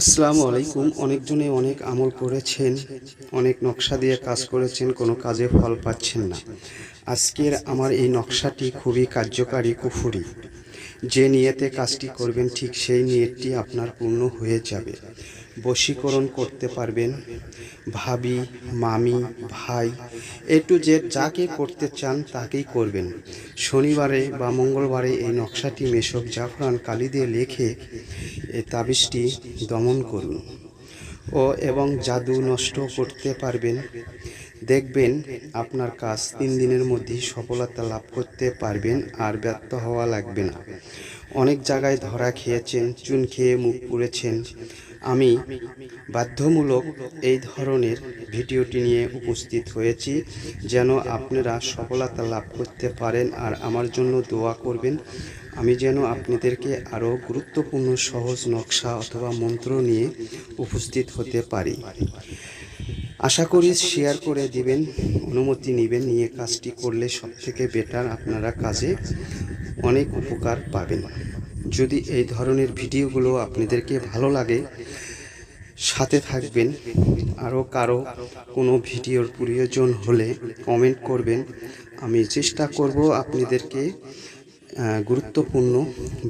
আসসালামু আলাইকুম। অনেকজনে অনেক আমল করেছেন, অনেক নকশা দিয়ে কাজ করেছেন, কোনো কাজে ফল পাচ্ছেন না। আজকের আমার এই নকশাটি খুবই কার্যকারী কুফুরি। যে নিয়েতে কাজটি করবেন, ঠিক সেই নিয়তটি আপনার পূর্ণ হয়ে যাবে। বশীকরণ করতে পারবেন। ভাবি, মামি, ভাই এ টু জেড যাকে করতে চান তাকেই করবেন। শনিবারে বা মঙ্গলবারে এই নকশাটি মেশক জাফরান কালি দিয়ে লেখে এই তাবিজটি দমন করুন। ও এবং জাদু নষ্ট করতে পারবেন। দেখবেন আপনার কাজ তিন দিনের মধ্যেই সফলতা লাভ করতে পারবেন আর ব্যর্থ হওয়া লাগবে না। অনেক জায়গায় ধরা খেয়েছেন, চুন খেয়ে মুখ পুড়েছেন। আমি বাধ্যমূলক এই ধরনের ভিডিওটি নিয়ে উপস্থিত হয়েছি যেন আপনারা সফলতা লাভ করতে পারেন আর আমার জন্য দোয়া করবেন। আমি যেন আপনাদেরকে আরও গুরুত্বপূর্ণ সহজ নকশা অথবা মন্ত্র নিয়ে উপস্থিত হতে পারি। আশা করি শেয়ার করে দিবেন, অনুমতি নেবেন, নিয়ে কাজটি করলে সবথেকে বেটার আপনারা কাজে অনেক উপকার পাবেন। যদি এই ধরনের ভিডিওগুলো আপনাদেরকে ভালো লাগে, সাথে থাকবেন। আরও কারও কোনো ভিডিওর প্রয়োজন হলে কমেন্ট করবেন। আমি চেষ্টা করব আপনাদেরকে গুরুত্বপূর্ণ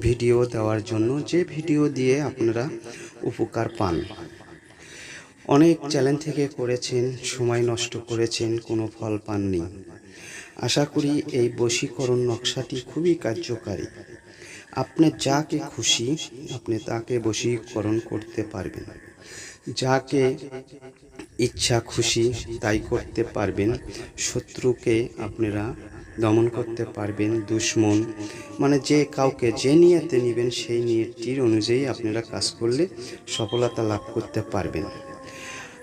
ভিডিও দেওয়ার জন্য যে ভিডিও দিয়ে আপনারা উপকার পান। অনেক চ্যালেঞ্জ থেকে করেছেন, সময় নষ্ট করেছেন, কোনো ফল পাননি। আশা করি এই বশীকরণ নকশাটি খুবই কার্যকারী। আপনি যাকে খুশি আপনি তাকে বশীকরণ করতে পারবেন। যাকে ইচ্ছা খুশি তাই করতে পারবেন। শত্রুকে আপনারা দমন করতে পারবেন, দুশ্মন মানে যে কাউকে যে নিয়েতে নেবেন সেই নিয়তটির অনুযায়ী আপনারা কাজ করলে সফলতা লাভ করতে পারবেন।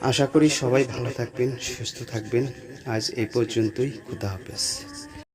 আশা করি সবাই ভালো থাকবেন সুস্থ থাকবেন। আজ এই পর্যন্তই খুদা হাফেজ।